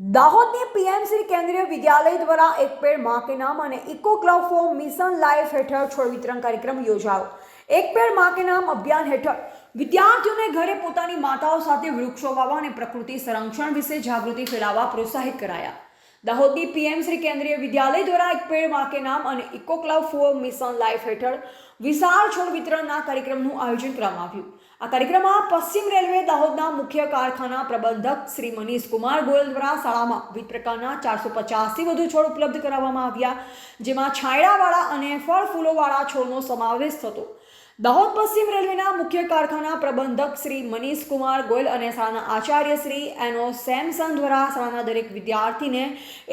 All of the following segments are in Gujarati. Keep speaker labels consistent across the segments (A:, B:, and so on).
A: દાહોદની પીએમસી કેન્દ્રીય વિદ્યાલય દ્વારા એક પેડમાં કે નામ અને eco club for mission life હેઠળ છોડ વિતરણ કાર્યક્રમ યોજાયો. એક પેડમાં કે નામ અભિયાન હેઠળ વિદ્યાર્થીઓને ઘરે પોતાની માતાઓ સાથે વૃક્ષો વાવવા અને પ્રકૃતિ સંરક્ષણ વિશે જાગૃતિ ફેલાવવા પ્રોત્સાહિત કરાયા. દાહોદની પીએમ શ્રી કેન્દ્રીય વિદ્યાલય દ્વારા એક પેડમાં નામ અને eco club for mission life હેઠળ વિશાળ છોડ વિતરણના કાર્યક્રમનું આયોજન કરવામાં આવ્યું. આ કાર્યક્રમમાં પશ્ચિમ રેલવે દાહોદના મુખ્ય કારખાના પ્રબંધક શ્રી મનીષ કુમાર ગોયલ દ્વારા શાળામાં વિવિધ પ્રકારના ચારસો પચાસથી વધુ છોડ ઉપલબ્ધ કરાવવામાં આવ્યા, જેમાં છાંયડાવાળા અને ફળ ફૂલોવાળા છોડનો સમાવેશ થતો. દાહોદ પશ્ચિમ રેલવેના મુખ્ય કારખાના પ્રબંધક શ્રી મનીષ કુમાર ગોયલ અને શાળાના આચાર્ય શ્રી એનો સેમસન દ્વારા શાળાના દરેક વિદ્યાર્થીને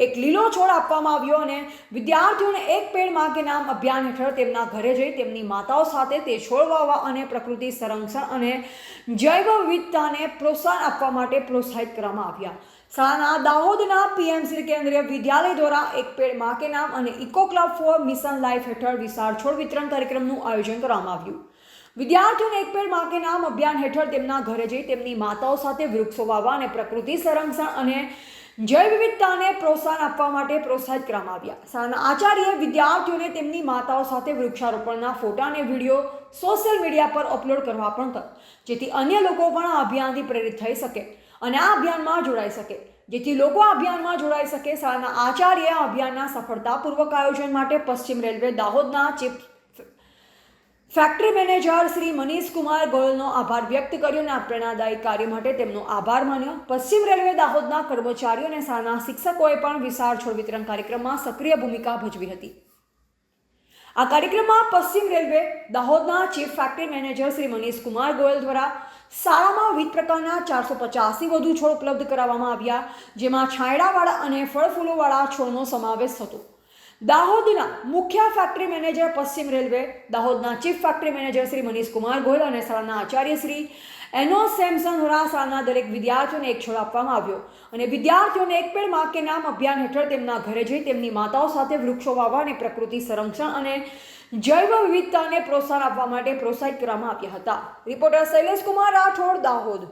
A: એક લીલો છોડ આપવામાં આવ્યો અને વિદ્યાર્થીઓને એક પેડમાં કે નામ અભિયાન હેઠળ તેમના ઘરે જઈ તેમની માતાઓ સાથે તે છોડ વાવવા અને પ્રકૃતિ સંરક્ષણ અને જૈવ વિવિધતાને પ્રોત્સાહન આપવા માટે પ્રોત્સાહિત કરવામાં આવ્યા. શાળાના દાહોદના પીએમસી કેન્દ્રીય વિદ્યાલય દ્વારા એક પેડમાં કે નામ અને eco club for mission life હેઠળ વિશાળ છોડ વિતરણ કાર્યક્રમનું આયોજન કરવામાં આવ્યું. વિદ્યાર્થીઓને એક પેડમાં કે નામ અભિયાન હેઠળ તેમના ઘરે જઈ તેમની માતાઓ સાથે વૃક્ષો વાવવા અને પ્રકૃતિ સંરક્ષણ અને જૈવ વિવિધતાને પ્રોત્સાહન આપવા માટે પ્રોત્સાહિત કરવામાં આવ્યા. શાળાના આચાર્ય વિદ્યાર્થીઓને તેમની માતાઓ સાથે વૃક્ષારોપણના ફોટા અને વીડિયો સોશિયલ મીડિયા પર અપલોડ કરવા પણ કહ્યું, જેથી અન્ય લોકો પણ આ અભિયાનથી પ્રેરિત થઈ શકે. અને આ અભિયાનમાં જોડાઈ શકે. જેથી લોકો આ અભિયાનમાં જોડાઈ શકે. શાળાના આચાર્ય આ અભિયાનના સફળતાપૂર્વક આયોજન માટે પશ્ચિમ રેલવે દાહોદના chief factory manager Shri Manish Kumar ગોયલનો આભાર વ્યક્ત કર્યો અને આ પ્રેરણાદાયી કાર્ય માટે તેમનો આભાર માન્યો. પશ્ચિમ રેલવે દાહોદના કર્મચારીઓ અને શાળાના શિક્ષકોએ પણ વિશાળ છોડ વિતરણ કાર્યક્રમમાં સક્રિય ભૂમિકા ભજવી હતી. આ કાર્યક્રમમાં પશ્ચિમ રેલવે દાહોદના chief factory manager Shri Manish Kumar Goyal દ્વારા શાળામાં વિવિધ પ્રકારના ચારસો પચાસથી વધુ છોડ ઉપલબ્ધ કરાવવામાં આવ્યા, જેમાં છાંયડાવાળા અને ફળ ફૂલોવાળા છોડનો સમાવેશ થતો દાહોદના મુખ્ય ફેક્ટરી મેનેજર પશ્ચિમ રેલવે દાહોદના chief factory manager Shri Manish Kumar Goyal અને શાળાના આચાર્ય શ્રી એનો સેમસન હોરા શાળાના દરેક વિદ્યાર્થીઓને એક છોડ આપવામાં આવ્યો. અને વિદ્યાર્થીઓને એક પેડમાં કે નામ અભિયાન હેઠળ તેમના ઘરે જઈ તેમની માતાઓ સાથે વૃક્ષો વાવવા અને પ્રકૃતિ સંરક્ષણ અને જૈવ વિવિધતાને પ્રોત્સાહન આપવા માટે પ્રોત્સાહિત કરવામાં આવ્યા હતા. રિપોર્ટર શૈલેષ કુમાર રાઠોડ, દાહોદ.